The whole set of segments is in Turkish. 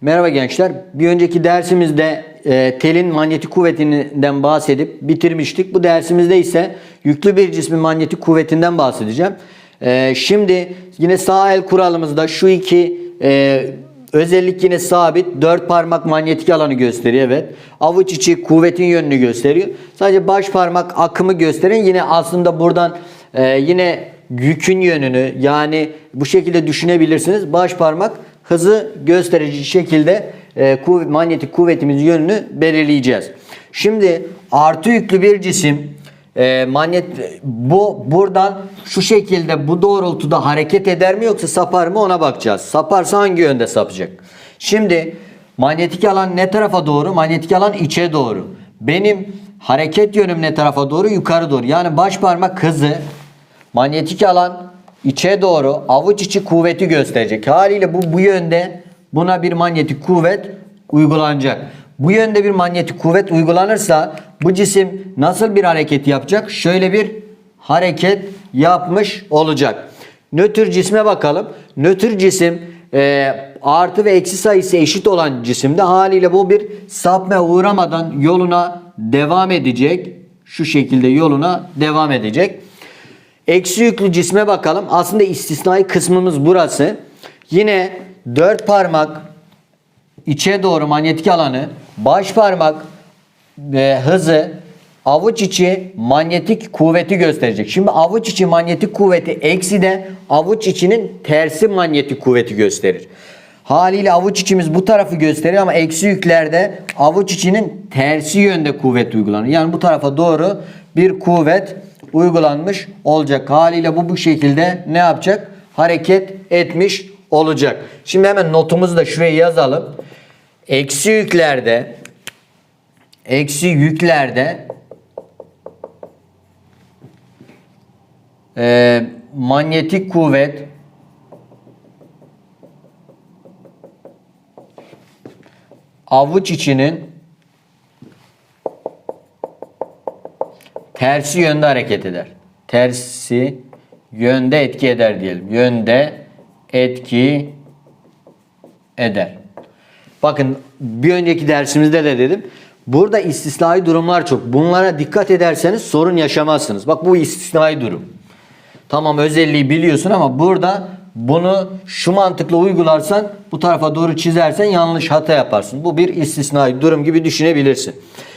Merhaba gençler. Bir önceki dersimizde e, telin manyetik kuvvetinden bahsedip bitirmiştik. Bu dersimizde ise yüklü bir cismin manyetik kuvvetinden bahsedeceğim. E, şimdi yine sağ el kuralımızda şu iki e, özellik yine sabit. Dört parmak manyetik alanı gösteriyor. Evet. Avuç içi kuvvetin yönünü gösteriyor. Sadece baş parmak akımı gösteren yine aslında buradan e, yine yükün yönünü yani bu şekilde düşünebilirsiniz. Baş parmak hızı gösterici şekilde e, kuvvet, manyetik kuvvetimizin yönünü belirleyeceğiz. Şimdi artı yüklü bir cisim e, manyetik bu buradan şu şekilde bu doğrultuda hareket eder mi yoksa sapar mı ona bakacağız. Saparsa hangi yönde sapacak? Şimdi manyetik alan ne tarafa doğru? Manyetik alan içe doğru. Benim hareket yönüm ne tarafa doğru? Yukarı doğru. Yani baş parmak hızı manyetik alan içe doğru avuç içi kuvveti gösterecek. Haliyle bu bu yönde buna bir manyetik kuvvet uygulanacak. Bu yönde bir manyetik kuvvet uygulanırsa bu cisim nasıl bir hareket yapacak? Şöyle bir hareket yapmış olacak. Nötr cisme bakalım. Nötr cisim e, artı ve eksi sayısı eşit olan cisimde haliyle bu bir sapmaya uğramadan yoluna devam edecek. Şu şekilde yoluna devam edecek. Eksi yüklü cisme bakalım. Aslında istisnai kısmımız burası. Yine dört parmak içe doğru manyetik alanı, baş parmak e, hızı, avuç içi manyetik kuvveti gösterecek. Şimdi avuç içi manyetik kuvveti eksi de avuç içinin tersi manyetik kuvveti gösterir. Haliyle avuç içimiz bu tarafı gösteriyor ama eksi yüklerde avuç içinin tersi yönde kuvvet uygulanır. Yani bu tarafa doğru bir kuvvet uygulanmış olacak. Haliyle bu bu şekilde ne yapacak? Hareket etmiş olacak. Şimdi hemen notumuzu da şuraya yazalım. Eksi yüklerde eksi yüklerde e, manyetik kuvvet avuç içinin tersi yönde hareket eder. Tersi yönde etki eder diyelim. Yönde etki eder. Bakın bir önceki dersimizde de dedim. Burada istisnai durumlar çok. Bunlara dikkat ederseniz sorun yaşamazsınız. Bak bu istisnai durum. Tamam özelliği biliyorsun ama burada bunu şu mantıkla uygularsan bu tarafa doğru çizersen yanlış hata yaparsın. Bu bir istisnai durum gibi düşünebilirsin.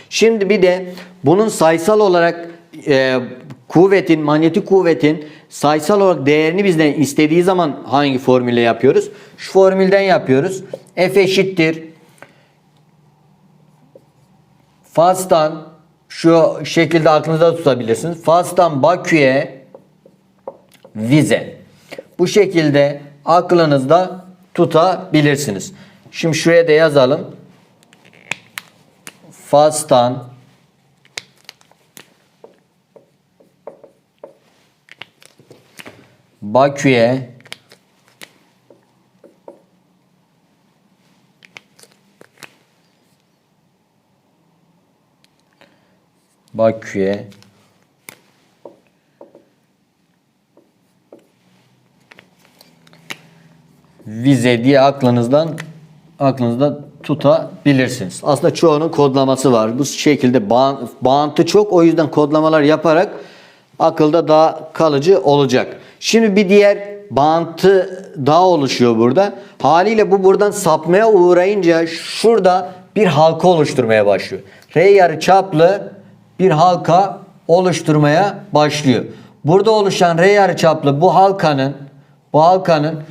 Şimdi bir de bunun sayısal olarak e, kuvvetin, manyetik kuvvetin sayısal olarak değerini bizden istediği zaman hangi formülle yapıyoruz? Şu formülden yapıyoruz. F eşittir. Fas'tan şu şekilde aklınızda tutabilirsiniz. Fas'tan Bakü'ye vize. Bu şekilde aklınızda tutabilirsiniz. Şimdi şuraya da yazalım. Fas'tan Bakü'ye Bakü'ye vize diye aklınızdan aklınızda tutabilirsiniz. Aslında çoğunun kodlaması var. Bu şekilde bağ- bağıntı çok o yüzden kodlamalar yaparak akılda daha kalıcı olacak. Şimdi bir diğer bağıntı daha oluşuyor burada. Haliyle bu buradan sapmaya uğrayınca şurada bir halka oluşturmaya başlıyor. R yarı çaplı bir halka oluşturmaya başlıyor. Burada oluşan R yarı çaplı bu halkanın bu halkanın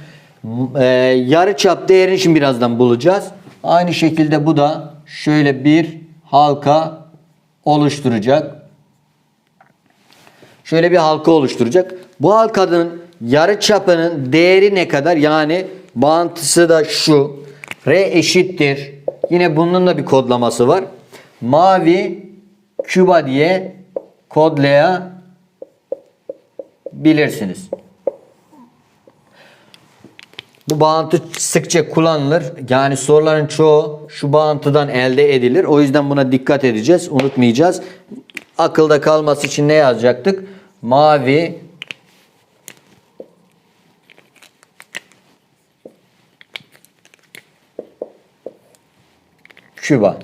e, yarı çap değerini şimdi birazdan bulacağız. Aynı şekilde bu da şöyle bir halka oluşturacak. Şöyle bir halka oluşturacak. Bu halkanın yarı çapının değeri ne kadar? Yani bağıntısı da şu. R eşittir. Yine bunun da bir kodlaması var. Mavi küba diye kodlayabilirsiniz. Bu bağıntı sıkça kullanılır. Yani soruların çoğu şu bağıntıdan elde edilir. O yüzden buna dikkat edeceğiz. Unutmayacağız. Akılda kalması için ne yazacaktık? Mavi küba.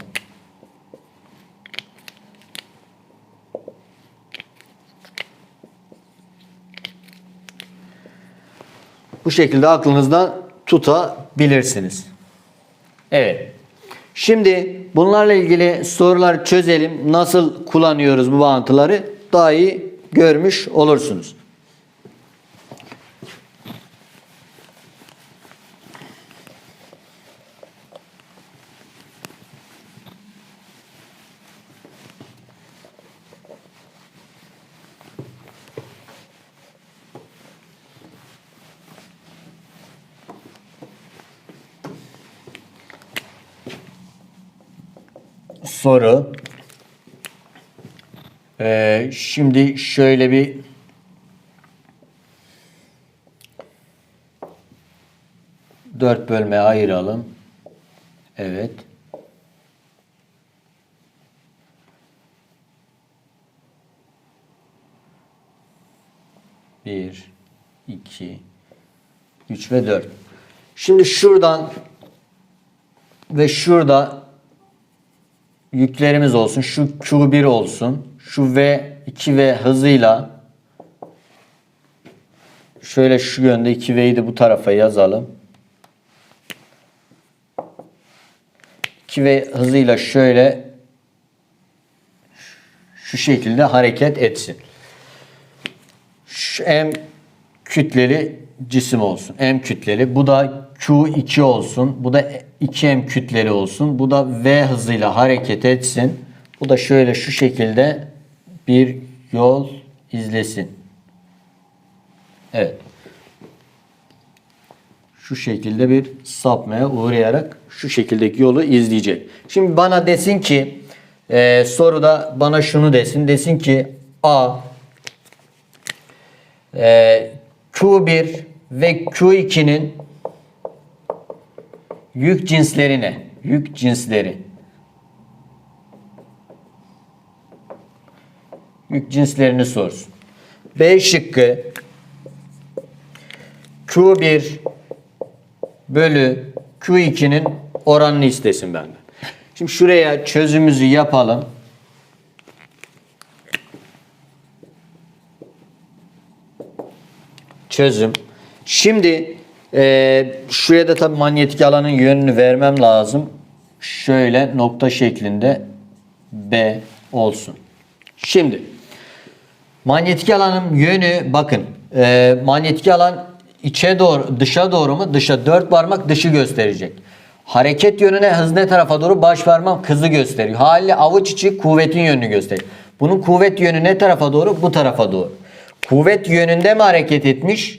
Bu şekilde aklınızda tutabilirsiniz. Evet. Şimdi bunlarla ilgili sorular çözelim. Nasıl kullanıyoruz bu bağıntıları daha iyi görmüş olursunuz. soru. Ee, şimdi şöyle bir dört bölmeye ayıralım. Evet. Bir, iki, üç ve dört. Şimdi şuradan ve şurada yüklerimiz olsun. Şu Q1 olsun. Şu V2V hızıyla şöyle şu yönde 2V'yi de bu tarafa yazalım. 2V hızıyla şöyle şu şekilde hareket etsin. Şu M kütleli cisim olsun. M kütleli. Bu da Q2 olsun. Bu da 2M kütleli olsun. Bu da V hızıyla hareket etsin. Bu da şöyle şu şekilde bir yol izlesin. Evet. Şu şekilde bir sapmaya uğrayarak şu şekildeki yolu izleyecek. Şimdi bana desin ki e, soruda bana şunu desin. Desin ki A e, Q1 ve Q2'nin yük cinsleri ne? Yük cinsleri. Cinslerini sorsun. B şıkkı Q1 bölü Q2'nin oranını istesin benden. Şimdi şuraya çözümümüzü yapalım. Çözüm. Şimdi e, şuraya da tabii manyetik alanın yönünü vermem lazım. Şöyle nokta şeklinde B olsun. Şimdi manyetik alanın yönü bakın e, manyetik alan içe doğru dışa doğru mu? Dışa dört parmak dışı gösterecek. Hareket yönüne hız ne tarafa doğru? Baş parmak hızı gösteriyor. Haliyle avuç içi kuvvetin yönünü gösteriyor. Bunun kuvvet yönü ne tarafa doğru? Bu tarafa doğru. Kuvvet yönünde mi hareket etmiş?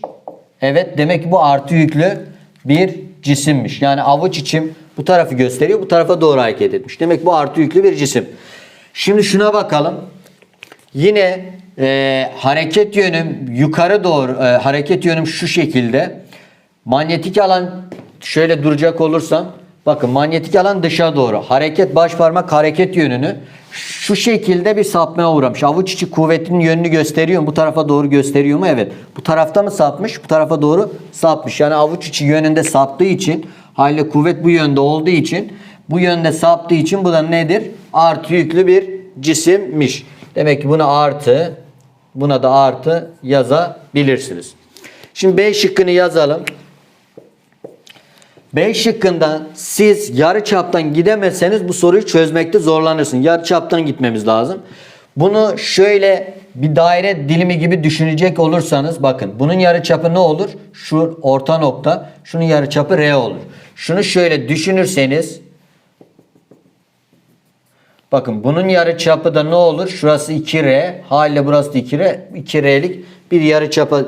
Evet demek ki bu artı yüklü bir cisimmiş. Yani avuç içim bu tarafı gösteriyor. Bu tarafa doğru hareket etmiş. Demek bu artı yüklü bir cisim. Şimdi şuna bakalım. Yine e, hareket yönüm yukarı doğru e, hareket yönüm şu şekilde. Manyetik alan şöyle duracak olursam bakın manyetik alan dışa doğru. Hareket baş parmak hareket yönünü şu şekilde bir sapmaya uğramış. Avuç içi kuvvetinin yönünü gösteriyor mu? Bu tarafa doğru gösteriyor mu? Evet. Bu tarafta mı sapmış? Bu tarafa doğru sapmış. Yani avuç içi yönünde saptığı için haliyle kuvvet bu yönde olduğu için bu yönde saptığı için bu da nedir? Artı yüklü bir cisimmiş. Demek ki buna artı buna da artı yazabilirsiniz. Şimdi B şıkkını yazalım. B şıkkından siz yarı çaptan gidemezseniz bu soruyu çözmekte zorlanırsın. Yarı çaptan gitmemiz lazım. Bunu şöyle bir daire dilimi gibi düşünecek olursanız bakın bunun yarı çapı ne olur? Şu orta nokta. Şunun yarı çapı R olur. Şunu şöyle düşünürseniz bakın bunun yarı çapı da ne olur? Şurası 2R. Haliyle burası da 2R. 2R'lik bir yarı çapa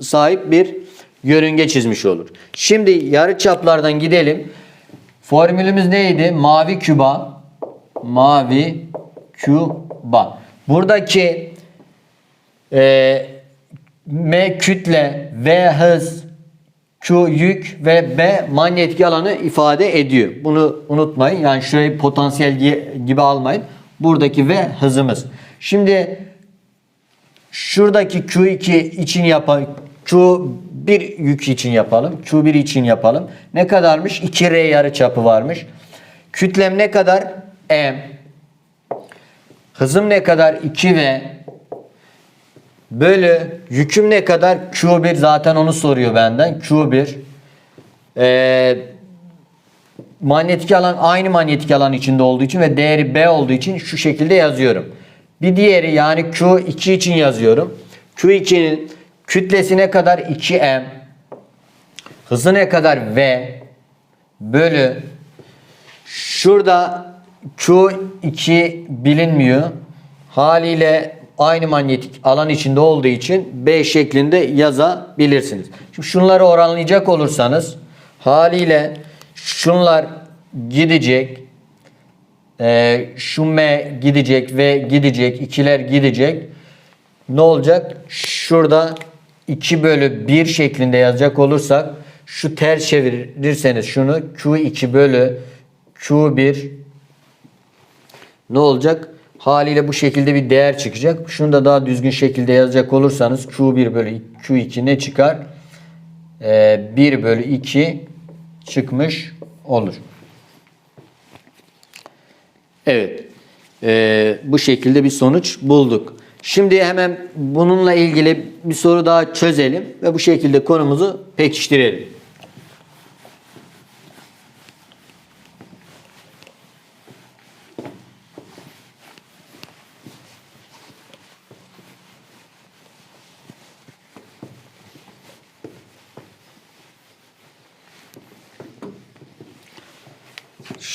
sahip bir yörünge çizmiş olur. Şimdi yarı çaplardan gidelim. Formülümüz neydi? Mavi küba. Mavi küba. Buradaki e, M kütle, V hız, Q yük ve B manyetik alanı ifade ediyor. Bunu unutmayın. Yani şurayı potansiyel gibi almayın. Buradaki V hızımız. Şimdi şuradaki Q2 için yapalım. Q1 yük için yapalım. Q1 için yapalım. Ne kadarmış? 2R yarı çapı varmış. Kütlem ne kadar? M. Hızım ne kadar? 2V. Bölü yüküm ne kadar? Q1 zaten onu soruyor benden. Q1. Ee, manyetik alan aynı manyetik alan içinde olduğu için ve değeri B olduğu için şu şekilde yazıyorum. Bir diğeri yani Q2 için yazıyorum. Q2'nin kütlesi ne kadar? 2M. Hızı ne kadar? V. Bölü. Şurada Q2 bilinmiyor. Haliyle aynı manyetik alan içinde olduğu için B şeklinde yazabilirsiniz. Şimdi şunları oranlayacak olursanız haliyle şunlar gidecek. Ee, şu M gidecek ve gidecek. ikiler gidecek. Ne olacak? Şurada 2 bölü 1 şeklinde yazacak olursak şu ters çevirirseniz şunu Q2 bölü Q1 ne olacak? Haliyle bu şekilde bir değer çıkacak. Şunu da daha düzgün şekilde yazacak olursanız Q1 bölü Q2 ne çıkar? Ee, 1 bölü 2 çıkmış olur. Evet. Ee, bu şekilde bir sonuç bulduk. Şimdi hemen bununla ilgili bir soru daha çözelim ve bu şekilde konumuzu pekiştirelim.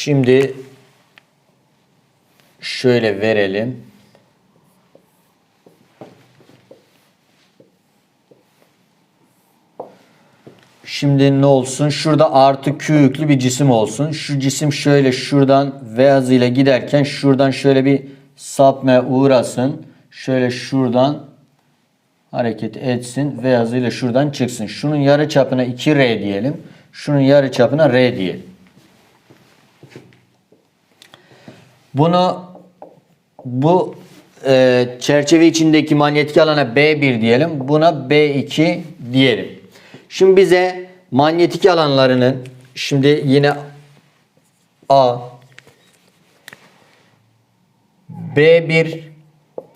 Şimdi şöyle verelim. Şimdi ne olsun? Şurada artı Q yüklü bir cisim olsun. Şu cisim şöyle şuradan V hızıyla giderken şuradan şöyle bir sapmaya uğrasın. Şöyle şuradan hareket etsin. V hızıyla şuradan çıksın. Şunun yarı çapına 2R diyelim. Şunun yarı çapına R diyelim. Bunu bu e, çerçeve içindeki manyetik alana B1 diyelim. Buna B2 diyelim. Şimdi bize manyetik alanlarının şimdi yine A B1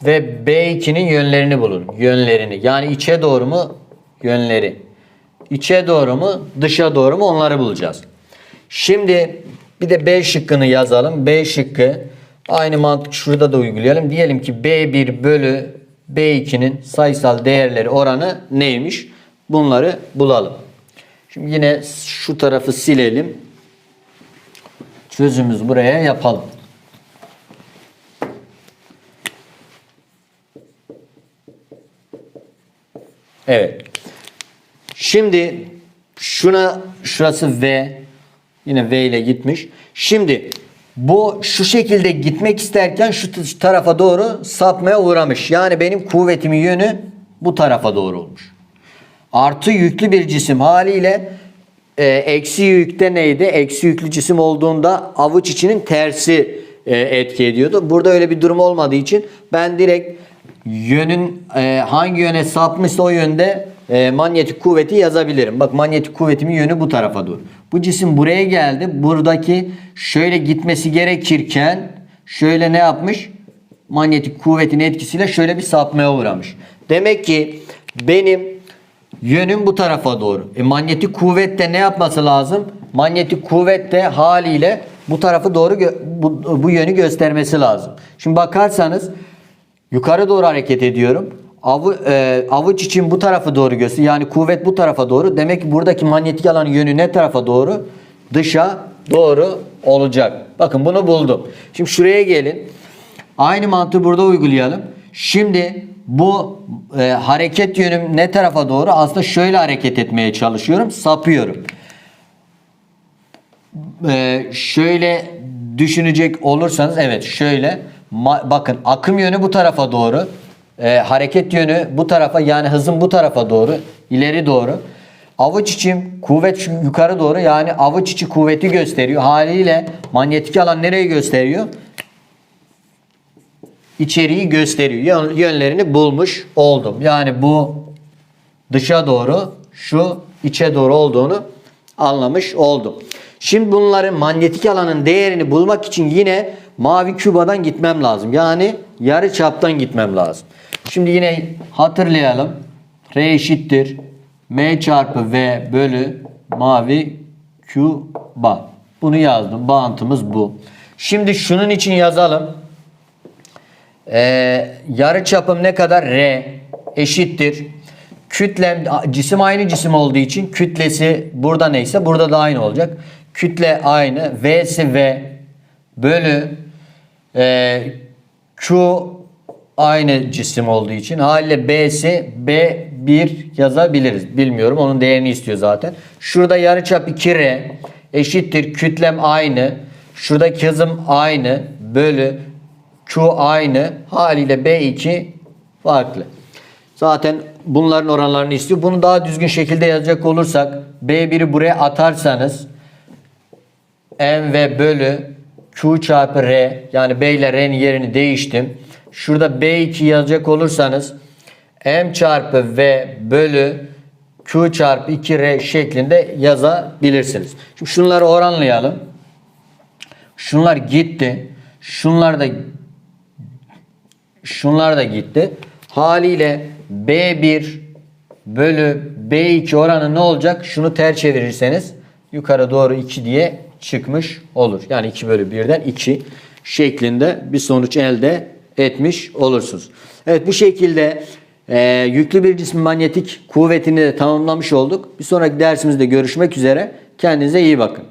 ve B2'nin yönlerini bulun. Yönlerini. Yani içe doğru mu? Yönleri. İçe doğru mu? Dışa doğru mu? Onları bulacağız. Şimdi bir de B şıkkını yazalım. B şıkkı aynı mantık şurada da uygulayalım. Diyelim ki B1 bölü B2'nin sayısal değerleri oranı neymiş? Bunları bulalım. Şimdi yine şu tarafı silelim. Çözümümüz buraya yapalım. Evet. Şimdi şuna şurası V. Yine V ile gitmiş. Şimdi bu şu şekilde gitmek isterken şu tarafa doğru sapmaya uğramış. Yani benim kuvvetimin yönü bu tarafa doğru olmuş. Artı yüklü bir cisim haliyle e, eksi yükte neydi? Eksi yüklü cisim olduğunda avuç içinin tersi e, etki ediyordu. Burada öyle bir durum olmadığı için ben direkt yönün e, hangi yöne sapmışsa o yönde e, manyetik kuvveti yazabilirim. Bak manyetik kuvvetimin yönü bu tarafa doğru. Bu cisim buraya geldi. Buradaki şöyle gitmesi gerekirken şöyle ne yapmış? Manyetik kuvvetin etkisiyle şöyle bir sapmaya uğramış. Demek ki benim yönüm bu tarafa doğru. E, manyetik kuvvet de ne yapması lazım? Manyetik kuvvet de haliyle bu tarafı doğru bu, bu yönü göstermesi lazım. Şimdi bakarsanız yukarı doğru hareket ediyorum. Avu, e, avuç için bu tarafa doğru gösteriyor. Yani kuvvet bu tarafa doğru. Demek ki buradaki manyetik alanın yönü ne tarafa doğru? Dışa doğru olacak. Bakın bunu buldum. Şimdi şuraya gelin. Aynı mantığı burada uygulayalım. Şimdi bu e, hareket yönüm ne tarafa doğru? Aslında şöyle hareket etmeye çalışıyorum. Sapıyorum. E, şöyle düşünecek olursanız evet şöyle bakın akım yönü bu tarafa doğru. E, hareket yönü bu tarafa yani hızım bu tarafa doğru. ileri doğru. Avuç içim kuvvet yukarı doğru yani avuç içi kuvveti gösteriyor. Haliyle manyetik alan nereye gösteriyor? içeriği gösteriyor. Yön- Yönlerini bulmuş oldum. Yani bu dışa doğru şu içe doğru olduğunu anlamış oldum. Şimdi bunların manyetik alanın değerini bulmak için yine mavi kübadan gitmem lazım. Yani yarı çaptan gitmem lazım. Şimdi yine hatırlayalım. R eşittir. M çarpı V bölü mavi küba. Bunu yazdım. Bağıntımız bu. Şimdi şunun için yazalım. Ee, yarı çapım ne kadar? R eşittir. Kütlem cisim aynı cisim olduğu için kütlesi burada neyse burada da aynı olacak. Kütle aynı. V'si V bölü e, Q aynı cisim olduğu için haliyle B'si B1 yazabiliriz. Bilmiyorum. Onun değerini istiyor zaten. Şurada yarıçap 2R eşittir. Kütlem aynı. Şuradaki hızım aynı. Bölü Q aynı. Haliyle B2 farklı. Zaten bunların oranlarını istiyor. Bunu daha düzgün şekilde yazacak olursak B1'i buraya atarsanız M ve bölü Q çarpı R yani B ile R'nin yerini değiştim. Şurada B2 yazacak olursanız M çarpı V bölü Q çarpı 2R şeklinde yazabilirsiniz. Şimdi şunları oranlayalım. Şunlar gitti. Şunlar da şunlar da gitti. Haliyle B1 bölü B2 oranı ne olacak? Şunu ter çevirirseniz yukarı doğru 2 diye çıkmış olur. Yani 2 bölü 1'den 2 şeklinde bir sonuç elde etmiş olursunuz. Evet bu şekilde e, yüklü bir cismin manyetik kuvvetini de tamamlamış olduk. Bir sonraki dersimizde görüşmek üzere. Kendinize iyi bakın.